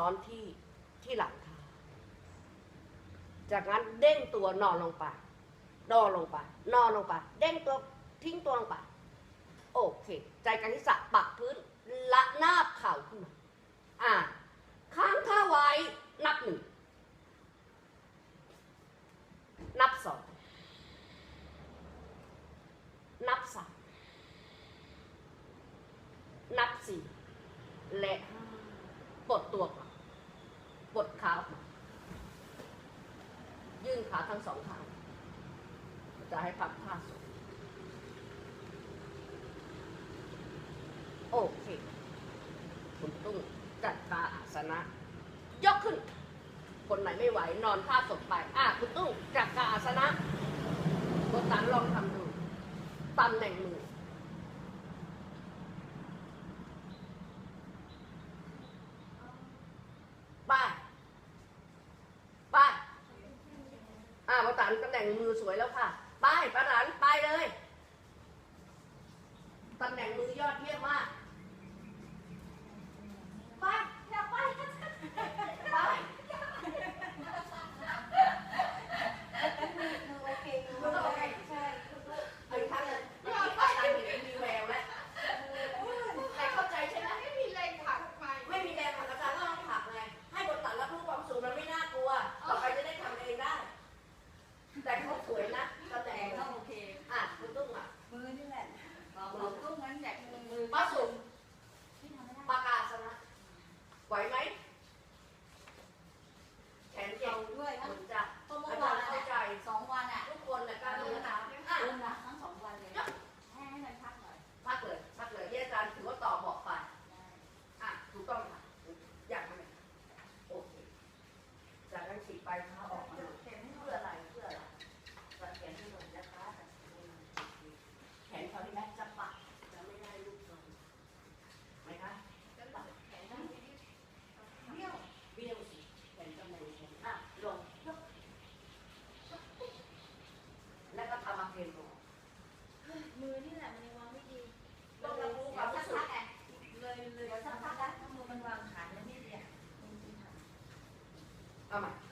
ซ้อนที่ที่หลังเาจากนั้นเด้งตัวนอนลงไป นอนลงไป นอนลงไป เด้งตัวทิ้งตัวลงไป โอเค ใจกันทิศปักพื้น ละหน้าเข่าขึ้นมา อ่า ค้างท่าไว้ นับหนึ่ง นับสอง นับสาม นับสี่ และห ปับผ้าสดโอเค คุณตุ้งจัดตาอาสนะ ยกขึ้น คนไหนไม่ไหวนอนผ้าสดไป อ่าคุณตุ้งจัดตาอาสนะกดตันลองทำดูตำแหน่งมือป้าป้าอ่ามาตันแหน่งมือสวยแล้วค่ะ ประหลันไปเลย ตำแหน่งมือยอดเยี่ยมมาก a mais.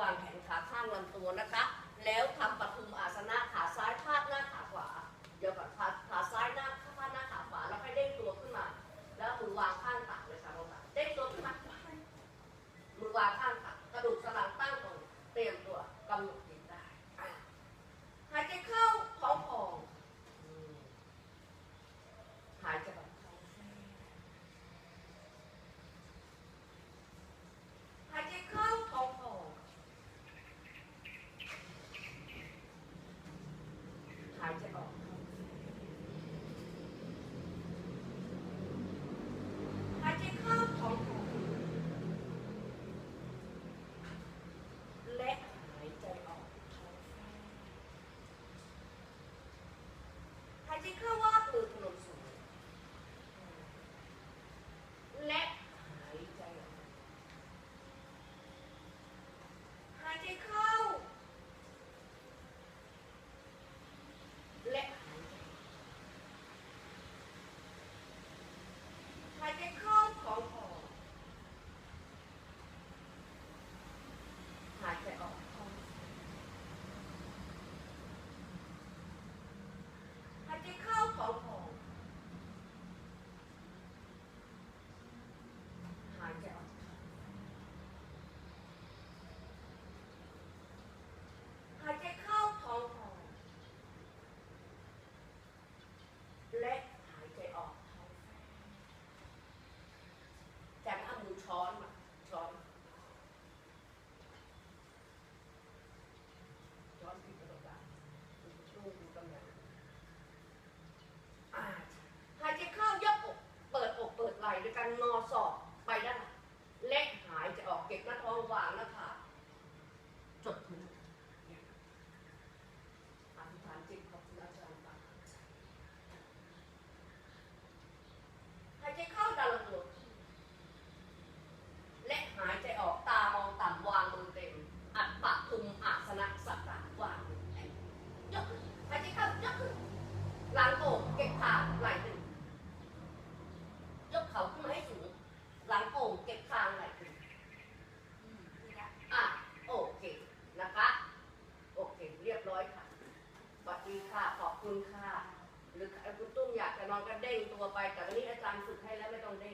วางแขนขาข้างลำตัวนะคะ แล้วทำปัด Happy Halloween! ณะสัตว์กว่างยกขึ้นหายใจเข้ายกขึ้นหลังโอบเก็บขาไหล่ตึงยกเขาขึ้นมาให้สูงหลังโอบเก็บคางไหล่ตึงอะโอเคนะคะ โอเค เรียบร้อยค่ะสวัสดีค่ะขอบคุณค่ะ หรือคุณตุ้มอยากจะนอนก็เด้งตัวไปแต่วันนี้อาจารย์ฝึกให้แล้วไม่ต้องเด้ง